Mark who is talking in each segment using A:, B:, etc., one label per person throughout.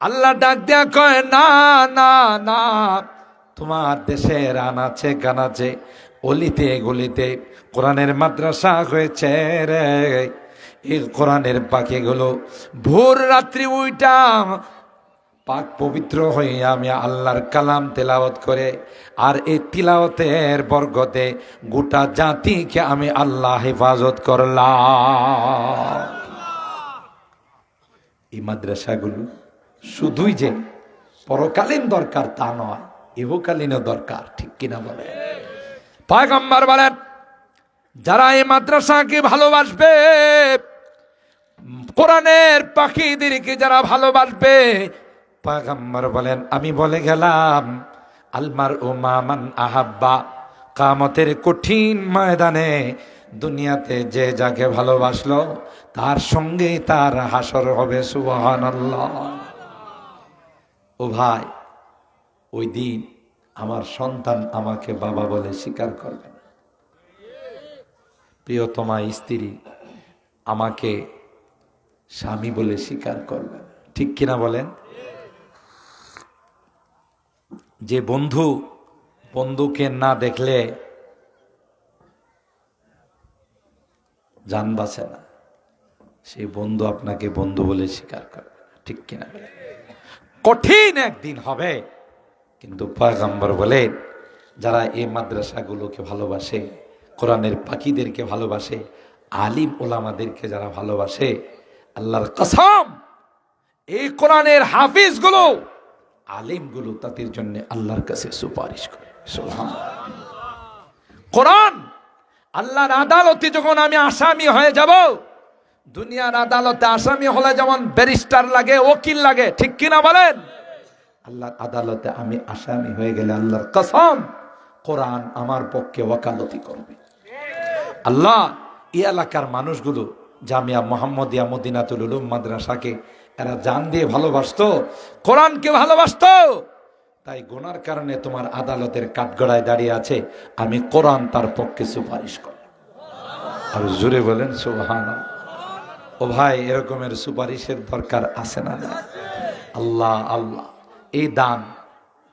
A: আল্লাহ ডাক দেয়া কয়, না না না, তোমার দেশে রান আছে গান আছে, অলিতে, গলিতে কোরআনের মাদ্রাসা হয়েছে রে। এই কোরআনের পাখিগুলো ভোর রাত্রি উইটা পাক পবিত্র হয়ে আমি আল্লাহর কালাম তেলাওয়াত করে আর এই তিলাওয়াতের বর্গতে গোটা জাতিকে আমি আল্লাহ হেফাজত করলাম। এই মাদ্রাসাগুলো শুধুই যে পরকালীন দরকার তা নয় ইহকালীনও দরকার, ঠিক কিনা বলে পায়গম্বর বলেন, যারা এই মাদ্রাসাকে ভালোবাসবে, কোরআনের পাখিদেরকে যারা ভালোবাসবে, পায়গম্বর বলেন, আমি বলে গেলাম, আলমার ও মামান আহাব্বা, কামতের কঠিন ময়দানে দুনিয়াতে যে যাকে ভালোবাসলো, তার সঙ্গেই তার হাসর হবে, সুবহানাল্লাহ। ও ভাই, ওই দিন আমার সন্তান আমাকে বাবা বলে স্বীকার করবে প্রিয়তমা স্ত্রী আমাকে স্বামী বলে স্বীকার করবে। ঠিক কিনা বলেন? যে বন্ধু বন্ধুকে না দেখলে জান বাঁচে না। সেই বন্ধু আপনাকে বন্ধু বলে স্বীকার করবে ঠিক কিনা বলেন? কঠিন একদিন হবে। কিন্তু পয়গম্বর বলেন যারা এই মাদ্রাসাগুলোকে ভালোবাসে, কোরআনের পাখিদেরকে ভালোবাসে, আলিম ওলামাদেরকে যারা ভালোবাসে, আল্লাহর কসম, এই কোরআনের হাফিজগুলো, আলিমগুলো তাদের জন্য আল্লাহর কাছে সুপারিশ করে। কোরআন আল্লাহর আদালতে যখন আমি আসামি হয়ে যাব দুনিয়ার আদালতে আসামি হলে যেমন ব্যারিস্টার লাগে, ওকিল লাগে, ঠিক কিনা বলেন? আল্লাহর আদালতে আমি আসামি হয়ে গেলে আল্লাহর কসম, কোরআন আমার পক্ষে ওকালতি করবে। আল্লাহ, এই এলাকার মানুষগুলো, জামিয়া মোহাম্মদিয়া মদিনাতুল উলুম মাদ্রাসাকে, এরা জান দিয়ে ভালোবাসতো, কোরআনকে ভালোবাসতো। তাই গোনার কারণে তোমার আদালতের কাঠগড়ায় দাঁড়িয়ে আছে, আমি কোরআন তার পক্ষে সুপারিশ করি আর জুড়ে বলেন সুবহান ও ভাই, এরকমের সুপারিশের দরকার আছে না? আল্লাহ আল্লাহ। এই দান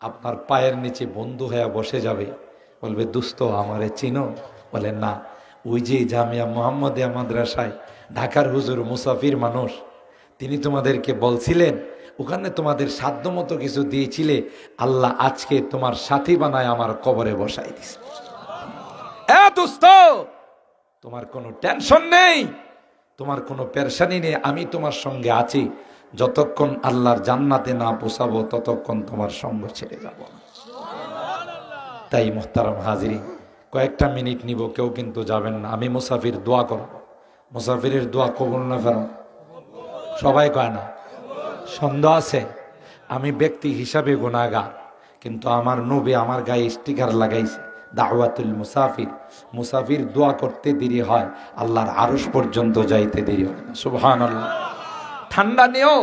A: আপনার পায়ের নিচে বন্ধু হয়ে বসে যাবে। বলবে দুস্থ আমারে চিনো? বলে, না। ওই যে জামিয়া মোহাম্মদিয়া মাদ্রাসায় ঢাকার হুজুর মুসাফির মানুষ, তিনি তোমাদেরকে বলছিলেন, ওখানে তোমাদের সাধ্য মতো কিছু দিয়েছিলে, আল্লাহ আজকে তোমার সাথী বানায় আমার কবরে বসাই দোস্ত, তোমার কোনো টেনশন নেই? তোমার কোনো পেরেশানি নেই, আমি তোমার সঙ্গে আছি। যতক্ষণ আল্লাহর জান্নাতে না পোষাবো ততক্ষণ তোমার সঙ্গ ছেড়ে যাব না। তাই মোহতারাম হাজিরি কয়েকটা মিনিট নিব, কেউ কিন্তু যাবেন না। আমি মুসাফির দোয়া করব। মুসাফিরের দোয়া কবুল না ফেরো সবাই কয় না, সন্দেহ আছে? আমি ব্যক্তি হিসাবে গুণাগার কিন্তু আমার নবী আমার গায়ে স্টিকার লাগাইছে। দাওয়াতুল মুসাফির। মুসাফির দোয়া করতে দেরি হয়, আল্লাহর আরস পর্যন্ত যাইতে দেরি হয়। না সুবহান আল্লাহ ঠান্ডা নিয়েও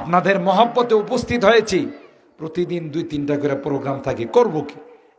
A: আপনাদের মহব্বতে উপস্থিত হয়েছি। প্রতিদিন দুই, তিনটা করে প্রোগ্রাম থাকি, করব কি?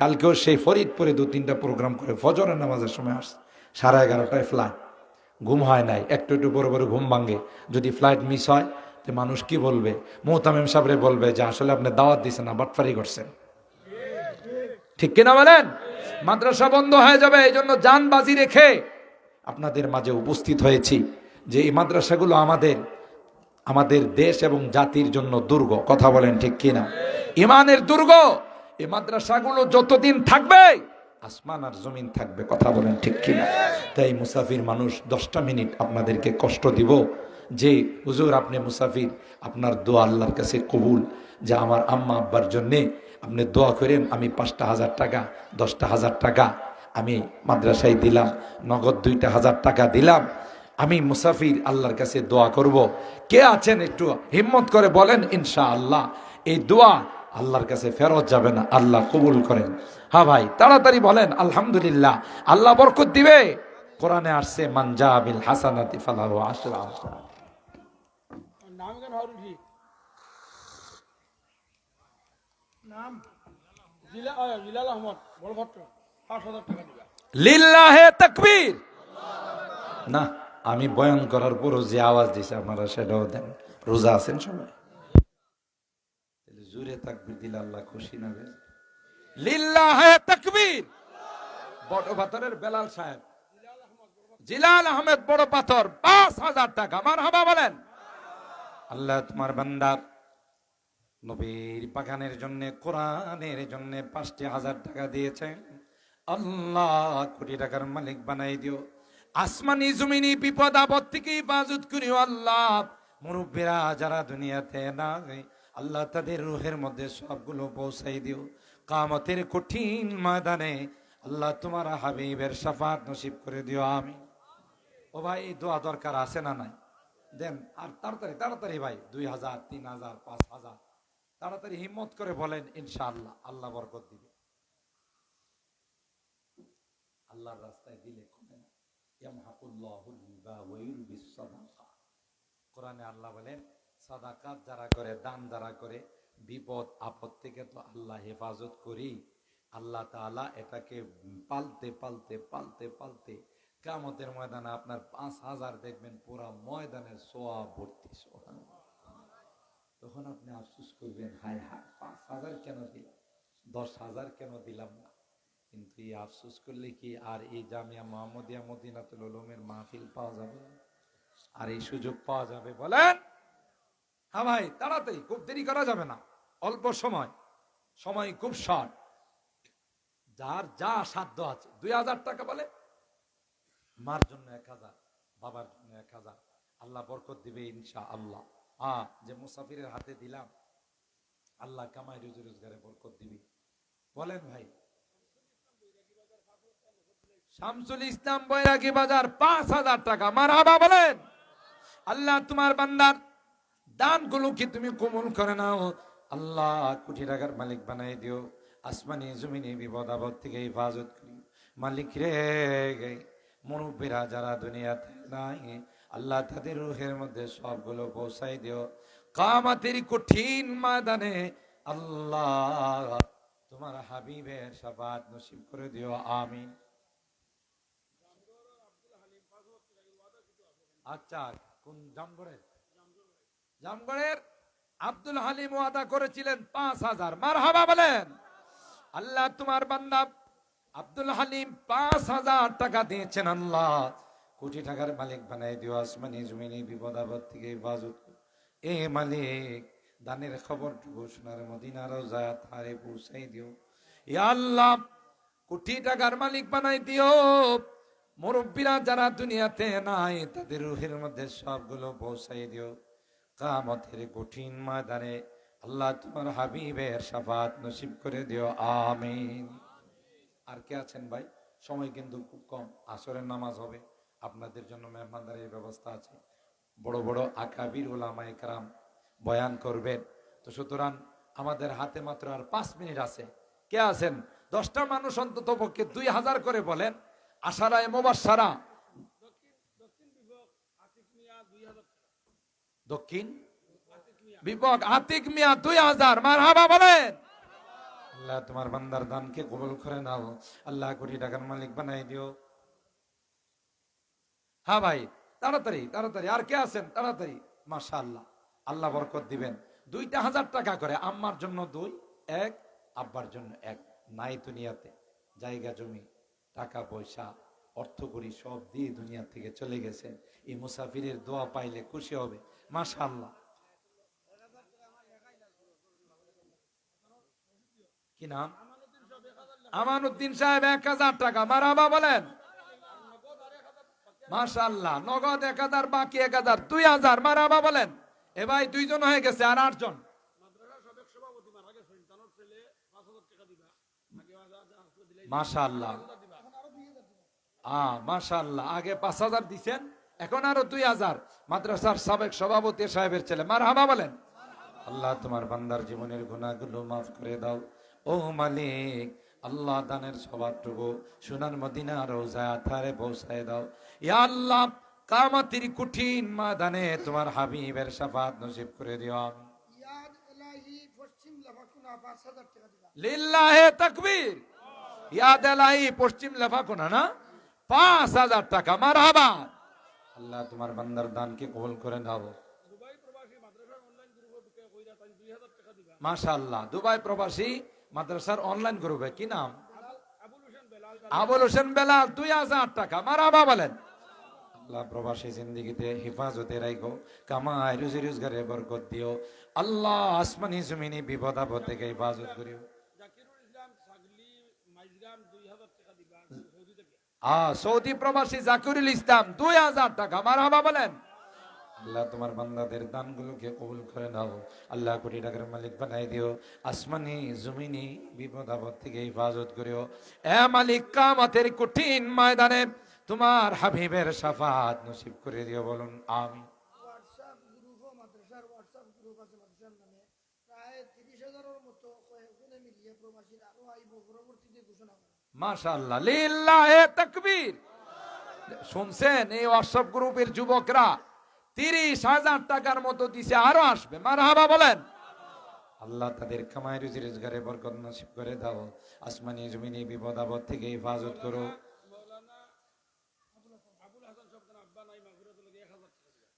A: কালকেও সেই ফরিদপুরে দু, তিনটা প্রোগ্রাম করে ফজরের নামাজের সময় আসছে। সাড়ে এগারোটায় ফ্লাইট ঘুম হয় নাই, একটু একটু বড় বড় ঘুম ভাঙে। যদি ফ্লাইট মিস হয়, তো মানুষ কি বলবে? মোহতামিম সাহেবরে বলবে যে, আসলে আপনি দাওয়াত দিচ্ছেন না, বাটফারি করছেন। ঠিক কিনা বলেন? মাদ্রাসা বন্ধ হয়ে যাবে এই জন্য যান বাজি রেখে আপনাদের মাঝে উপস্থিত হয়েছি যে এই মাদ্রাসাগুলো আমাদের আমাদের দেশ এবং জাতির জন্য দুর্গ। কথা বলেন ঠিক কিনা? ইমানের দুর্গ, এই মাদ্রাসাগুলো যতদিন থাকবে, আসমান আর জমিন থাকবে। কথা বলেন ঠিক কিনা? তাই মুসাফির মানুষ দশটা মিনিট আপনাদেরকে কষ্ট দিব যে, হুজুর আপনি মুসাফির, আপনার দোয়া আল্লাহর কাছে কবুল, যে আমার আম্মা আব্বার জন্যে আপনি দোয়া করেন, আমি পাঁচটা হাজার টাকা, দশটা হাজার টাকা আমি মাদ্রাসায় দিলাম, নগদ দুইটা হাজার টাকা দিলাম। আমি মুসাফির আল্লাহর কাছে দোয়া করব। কে আছেন একটু হিম্মত করে বলেন ইনশা আল্লাহ এই দোয়া আল্লাহর কাছে ফেরত যাবে না, আল্লাহ কবুল করেন। হ্যাঁ ভাই, তাড়াতাড়ি বলেন, আলহামদুলিল্লাহ, আল্লাহ বরকত দিবে। কোরআনে আসছে মানজা বিল হাসানাতি ফালাহু আশরা আমসাল।
B: নাম কেন হরুন ঠিক
A: না, আমি বয়ান করার পরও যে আওয়াজ দিছে, আপনারা সেটাও দেন। রোজা আছেন সবাই? জোরে তাকবির দিলে আল্লাহ খুশি না লিল্লাহে তাকবীর। বড় পাথরের বেলাল সাহেব। জিলাল আহমেদ বড় পাথর, পাঁচ হাজার টাকা। আমার হাবা বলেন। আল্লাহ তোমার বান্দার নবীর বাগানের জন্য, কোরআনের জন্য পাঁচটি হাজার টাকা দিয়েছেন আল্লাহ কোটি টাকার মালিক বানাই দিও। আসমানি জমিনি বিপদ আপদ থেকে বাজুত করিও আল্লাহ। মুরব্বীরা যারা দুনিয়াতে নাই, আল্লাহ তাদের রুহের মধ্যে সবগুলো পৌঁছাই দিও। কামতের কঠিন ময়দানে আল্লাহ তোমার হাবিবের সাফাত নসিব করে দিও আমি ও ভাই, দোয়া দরকার আছে না নাই? দেন, আর তাড়াতাড়ি তাড়াতাড়ি ভাই, দুই হাজার, তিন হাজার, পাঁচ হাজার। তাড়াতাড়ি হিম্মত করে বলেন, ইনশাআল্লাহ, আল্লাহ বরকত দিবে। আল্লাহর রাস্তায় দিলে কমে না। কোরআনে আল্লাহ বলেন, সাদাকাত যারা করে, দান যারা করে, বিপদ, আপদ থেকে তো আল্লাহ হেফাজত করি। আল্লাহ তাআলা এটাকে পালতে পালতে পালতে পালতে কামতের ময়দানে আপনার পাঁচ হাজার দেখবেন, পুরা ময়দানের সোয়া ভর্তি সোহান তখন আপনি আফসোস করবেন, হায় হায়, পাঁচ হাজার কেন দিলাম? দশ হাজার কেন দিলাম না? কিন্তু এই আফসোস করলে কি আর এই জামিয়া মোহাম্মদিয়া মদিনাতুল উলুমের মাহফিল পাওয়া যাবে? আর এই সুযোগ পাওয়া যাবে বলেন? হ্যাঁ ভাই তাড়াতাড়ি খুব দেরি করা যাবে না। অল্প সময়। সময় খুব শর্ট। যার যা সাধ্য আছে। দুই হাজার টাকা বলে? মার জন্য এক হাজার, বাবার জন্য এক হাজার। আল্লাহ বরকত দিবে ইনশা আল্লাহ যে মুসাফিরের হাতে দিলাম, আল্লাহ কামাই রুজি রোজগারে বরকত দিবি। বলেন ভাই, শামসুল ইসলাম বৈরাগী বাজার পাঁচ হাজার টাকা, মারহাবা বলেন। আল্লাহ, তোমার বান্দার দানগুলো কি তুমি কোমল করে নাও? আল্লাহ, কোটি টাকার মালিক বানাই দিও, আসমানি জমিনি বিপদ আপদ থেকে হেফাজত করি। মালিক রে মুরব্বীরা যারা দুনিয়াতে নাই আল্লাহ তাদের রুহের মধ্যে সবগুলো পৌঁছাই দিও। কামাতের কঠিন ময়দানে আল্লাহ তোমার হাবিবের সাবাত নসিব করে দিও। আমিন। আচ্ছা কোন জামগড়ের? জামগড়ের আব্দুল হালিম ওয়াদা করেছিলেন পাঁচ হাজার। মার হাবা বলেন, আল্লাহ তোমার বান্দা আব্দুল হালিম পাঁচ হাজার টাকা দিয়েছেন আল্লাহ। কোটি টাকার মালিক বানাই দিও, আসমানি জমিনি, বিপদ আপদ থেকে হেফাজত। এ মালিক, দানের খবরটুকু সোনার মদিনার জায়াত হারে পৌঁছাই দিও। এ আল্লাহ, কোটি টাকার মালিক বানাই দিও। মুরব্বীরা যারা দুনিয়াতে নাই, তাদের রুহের মধ্যে সবগুলো পৌঁছাই দিও। কামতের কঠিন ময়দানে আল্লাহ তোমার হাবিবের সাফাত নসিব করে দিও। আমিন। আর কে আছেন ভাই? সময় কিন্তু খুব কম, আসরের নামাজ হবে। আপনাদের জন্য মেহমানদারির ব্যবস্থা আছে। বড় বড় আকাবির ওলামা একরাম বয়ান করবেন। তো সুতরাং আমাদের হাতে মাত্র আর পাঁচ মিনিট আছে। কে আছেন? দশটা মানুষ অন্তত পক্ষে দুই হাজার করে বলেন। আশারায় মোবাসারা দক্ষিণ বিপক আতিক মিয়া দুই হাজার। মার হাবা বলেন। আল্লাহ, তোমার বান্দার দানকে কবুল করে নাও। আল্লাহ, কোটি টাকার মালিক বানাই দিও। হ্যাঁ ভাই, তাড়াতাড়ি তাড়াতাড়ি। আর কে আছেন? তাড়াতাড়ি। মাশা আল্লাহ আল্লাহ বরকত দিবেন। দুইটা হাজার টাকা করে। আম্মার জন্য দুই, এক, আব্বার জন্য এক। নাই দুনিয়াতে। জায়গা, জমি, টাকা, পয়সা অর্থ করি সব দিয়ে দুনিয়া থেকে চলে গেছেন। এই মুসাফিরের দোয়া পাইলে খুশি হবে। মাশা আল্লাহ কি নাম? আমানুদ্দিন সাহেব, এক হাজার টাকা। মারাবা বলেন। মাশাল্লাহ নগদ এক হাজার বাকি এক হাজার দুই হাজার মারাবা বলেন। এ ভাই দুইজন হয়ে গেছে আর আটজন। মাশাল্লাহ আহ মাশাল্লাহ আগে পাঁচ হাজার দিচ্ছেন এখন আরও দুই হাজার। মাদ্রাসার সাবেক সভাপতি সাহেবের ছেলে মার হাবা বলেন। আল্লাহ তোমার বান্দার জীবনের গুণাগুলো মাফ করে দাও। ও মালিক আল্লাহ দানের সবারটুকু সোনার মদিনা রোজা থারে পৌঁছায় দাও। ইয়া আল্লাহ কামাতির কঠিন মাদানে তোমার হাবিবের সাফাত নসিব করে দিও।
B: দিবা
A: লিল্লাহে তাকবীর। ইয়াদ এলাহি পশ্চিম লেফাকোনা না? পাঁচ হাজার টাকা মার হাবা আল্লাহ তোমার বান্দার দানকে কবুল করে নাও।
B: দুবাই প্রবাসী মাদ্রাসা অনলাইন গ্রুপে ঢুকে কইরা দুই হাজার টাকা দিবা।
A: মাশাআল্লাহ দুবাই প্রবাসী মাদ্রাসার অনলাইন গ্রুপে কি নাম?
B: আবুল হোসেন বেলাল
A: দুই হাজার টাকা। মারাবা বলেন। আল্লাহ প্রবাসী জিন্দিগিতে হেফাজতে রাখো কামাই রুজি রোজগারে বরকত দিও। আল্লাহ আসমানি জমিনি বিপদ আপদ থেকে হেফাজত করিও।
B: সৌদি
A: প্রবাসী জাকিরুল ইসলাম দুই হাজার টাকা। মারাবা বলেন। আল্লাহ তোমার বান্দাদের দানগুলোকে কবুল করে নাও। আল্লাহ কোটি টাকার মালিক বানাই দিও। আসমানি জমিনি বিপদ আপদ থেকে হেফাজত করিও। এ মালিক কামতের কঠিন ময়দানে তোমার হাবিবের সাফাত নসিব করে দিও বলুন আমি মাশাআল্লাহ লিল্লাহে তাকবীর। শুনছেন এই হোয়াটসঅ্যাপ গ্রুপের যুবকরা? তিরিশ হাজার টাকার মতো দিছে, আরও আসবে। মারহাবা বলেন। আল্লাহ তাদের কামাই, রুজি, রোজগারে বরকত নসিব করে দাও। আসমানি, জমিনি বিপদ আপদ থেকে হেফাজত করো।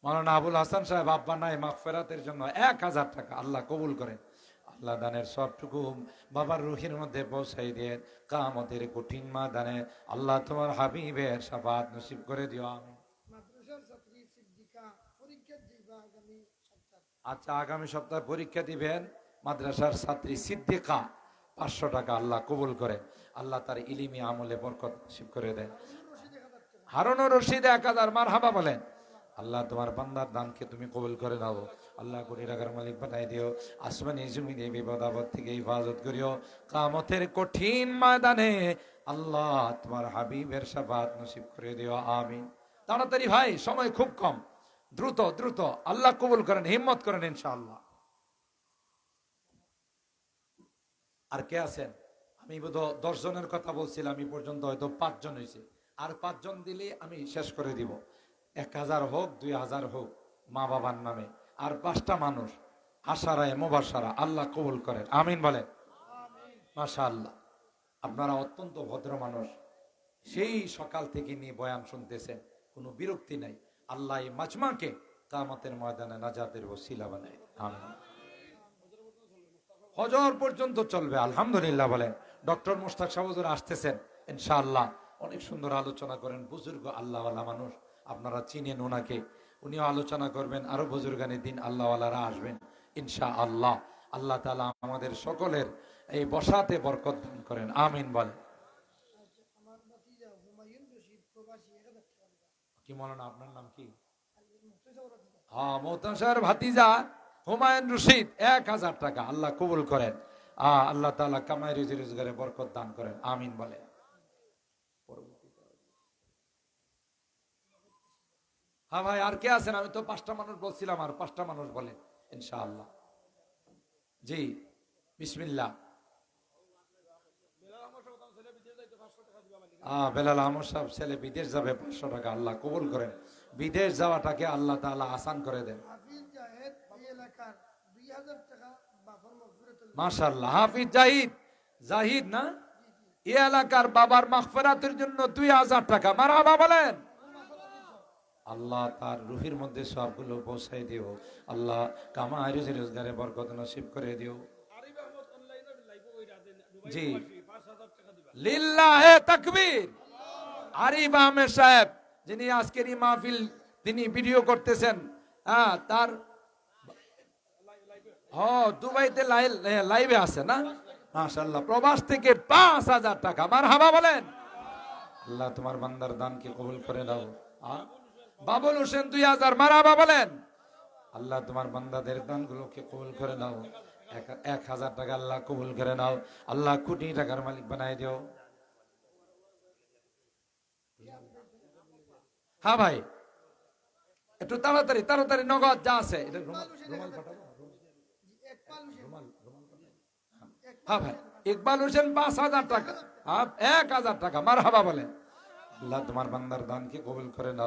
A: মৌলানা আবুল হাসান সাহেব, আব্বা নাই মাগফিরাতের জন্য এক হাজার টাকা আল্লাহ কবুল করেন। আল্লাহ দানের সবটুকু বাবার রুহির মধ্যে পৌঁছাই দিয়ে কামতের কঠিন মা দানে আল্লাহ তোমার হাবিবের সাফাত নসিব করে দিও আমি
C: মাদ্রাসার ছাত্রী সিদ্দিকা পরীক্ষা দিবা আগামী সপ্তাহ
A: আচ্ছা আগামী সপ্তাহে পরীক্ষা দিবেন মাদ্রাসার ছাত্রী সিদ্দিকা। পাঁচশো টাকা আল্লাহ কবুল করেন আল্লাহ তার ইলিমি আমলে বরকত করে দেন হারুনুর রশিদ এক হাজার মার হাবা বলেন, আল্লাহ তোমার বান্দার দানকে তুমি কবুল করে দাও আল্লাহ কোটি টাকার মালিক বানাই দিও। আসমানি জমি দিয়ে বিপদ আপদ থেকে হেফাজত করিও। কামতের কঠিন ময়দানে আল্লাহ তোমার হাবিবের সাবাত নসিব করে দিও। আমিন। তাড়াতাড়ি ভাই, সময় খুব কম। দ্রুত দ্রুত। আল্লাহ কবুল করেন, হিম্মত করেন ইনশাআল্লাহ। আর কে আছেন? আমি বোধ দশ জনের কথা বলছিলাম, এই পর্যন্ত হয়তো পাঁচজন হয়েছে। আর পাঁচজন দিলে আমি শেষ করে দিব। এক হাজার হোক, দুই হাজার হোক মা বাবার নামে। আর পাঁচটা মানুষ আশারায় মোবাসারা, আল্লাহ কবুল করেন। আমিন বলেন। মাশা আল্লাহ আপনারা অত্যন্ত ভদ্র মানুষ। সেই সকাল থেকে নিয়ে বয়ান শুনতেছেন। কোনো বিরক্তি নাই। আল্লাহ এই মাজমাকে কামতের ময়দানে নাজাতের ওসিলা বানায়। হজর পর্যন্ত চলবে, আলহামদুলিল্লাহ বলেন। ডক্টর মুস্তাক সাহুজুর আসতেছেন, ইনশাআল্লাহ। অনেক সুন্দর আলোচনা করেন, বুজুর্গ আল্লাহওয়ালা মানুষ, আপনারা চিনেন ওনাকে উনিও আলোচনা করবেন, আরও বুজুর্গানের দিন আল্লাহওয়ালারা আসবেন ইনশা আল্লাহ আল্লাহ তালা আমাদের সকলের এই বসাতে বরকত দান করেন, আমিন বলেন
C: আচ্ছা আমার ভাতিজা হুমায়ুন রশিদ প্রবাসী এক হাজার টাকা দিবা
A: কি মনে আপনার নাম কি? হ্যাঁ মোহতাসার ভাতিজা হুমায়ুন রশিদ এক হাজার টাকা আল্লাহ কবুল করেন। আহ, আল্লাহ তাআলা কামাই রুজি রোজগারে বরকত দান করেন আমিন বলে। হ্যাঁ ভাই আর কে আছেন? আমি তো পাঁচটা মানুষ বলছিলাম আর পাঁচটা মানুষ বলেন ইনশাআল্লাহ। জি বিসমিল্লাহ আহ, বেলাল আহমদ সাহেব ছেলে বিদেশ যাবে পাঁচশো টাকা আল্লাহ কবুল করেন। বিদেশ যাওয়াটাকে আল্লাহ তাআলা আসান করে দেন। মাশাল্লাহ হাফিজ জাহিদ জাহিদ না? এই এলাকার বাবার মাগফিরাতের জন্য দুই হাজার টাকা। মারহাবা বলেন। আল্লাহ তার রুহির মধ্যে সবগুলো পৌঁছাই দিও। আল্লাহ রুজি রোজগারে বরকত নসিব করে দিও। জি।
B: প্রবাসী, পাঁচ হাজার টাকা দিবা
A: লিল্লাহে তাকবীর। আরিফ আহমেদ সাহেব, যিনি আজকের এই মাহফিল, তিনি ভিডিও করতেছেন। হ্যাঁ তার হ, দুবাইতে লাইভ- আছে না? মাশাল্লাহ প্রবাস থেকে পাঁচ হাজার টাকা। মার হাবা বলেন। আল্লাহ তোমার বান্দার দানকে কবুল করে দাও? বাবুল হোসেন দুই হাজার মারাবা বলেন। আল্লাহ তোমার বান্দাদের দানগুলোকে কবুল করে দাও এক- হাজার টাকা আল্লাহ কবুল করে নাও। আল্লাহ কোটি টাকার মালিক বানাই দিও। হ্যাঁ ভাই একটু তাড়াতাড়ি তাড়াতাড়ি নগদ যা আছে হ্যাঁ ভাই ইকবাল হোসেন পাঁচ হাজার টাকা। হ্যাঁ, এক হাজার টাকা মার হাবা বলেন। আল্লাহ তোমার বান্দার দানকে কবুল করে নাও।